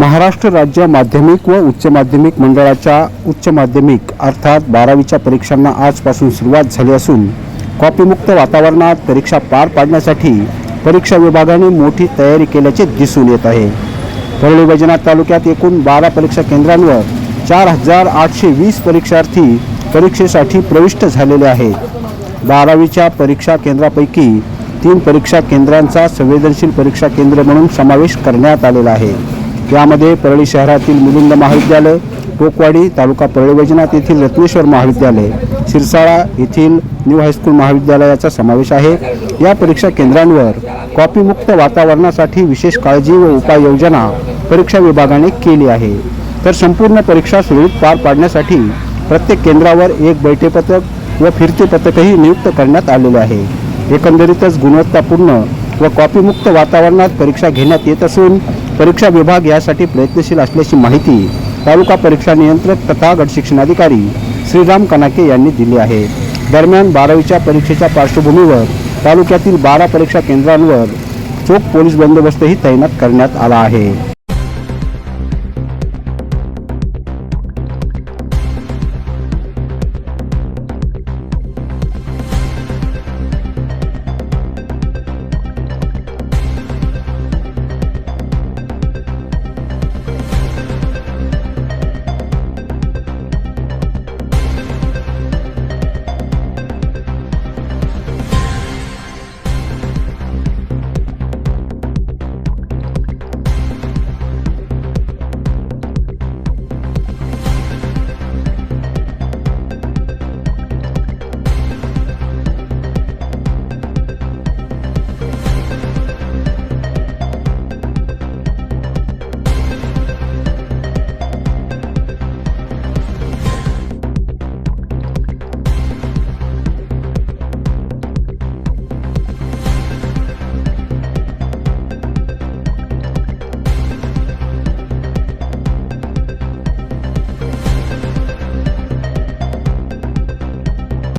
महाराष्ट्र राज्य माध्यमिक व उच्च माध्यमिक मंडळाच्या उच्च माध्यमिक अर्थात बारावीच्या परीक्षांना आजपासून सुरुवात झाली असून कॉपीमुक्त वातावरणात परीक्षा पार पाडण्यासाठी परीक्षा विभागाने मोठी तयारी केल्याचे दिसून येत आहे. परळी वैजनाथ तालुक्यात एकूण बारा परीक्षा केंद्रांवर चार हजार आठशे वीस परीक्षार्थी परीक्षेसाठी प्रविष्ट झालेले आहेत. बारावीच्या परीक्षा केंद्रापैकी तीन परीक्षा केंद्रांचा संवेदनशील परीक्षा केंद्र म्हणून समावेश करण्यात आलेला आहे. यामध्ये परळी शहरातील मिलिंद महाविद्यालय टोकवाडी तालुका परळी वैजनाथ येथील रत्नेश्वर महाविद्यालय सिरसाळा येथील न्यू हायस्कूल महाविद्यालयाचा समावेश आहे. या परीक्षा केंद्रांवर कॉपीमुक्त वातावरणासाठी विशेष काळजी व उपाययोजना परीक्षा विभागाने केली आहे. तर संपूर्ण परीक्षा सुरळीत पार पाडण्यासाठी प्रत्येक केंद्रावर एक बैठे पथक व फिरते पथकही नियुक्त करण्यात आलेले आहे. एकंदरीतच गुणवत्तापूर्ण व कॉपीमुक्त वातावरणात परीक्षा घेण्यात येत असून परीक्षा विभाग यासाठी प्रयत्नशील असल्याची माहिती तालुका परीक्षा नियंत्रक तथा गट शिक्षणाधिकारी श्रीराम कनाके यांनी दिली आहे. दरम्यान बारावीच्या परीक्षेच्या पार्श्वभूमीवर तालुक्यातील बारा परीक्षा केंद्रांवर चोख पोलीस बंदोबस्तही तैनात करण्यात आला आहे.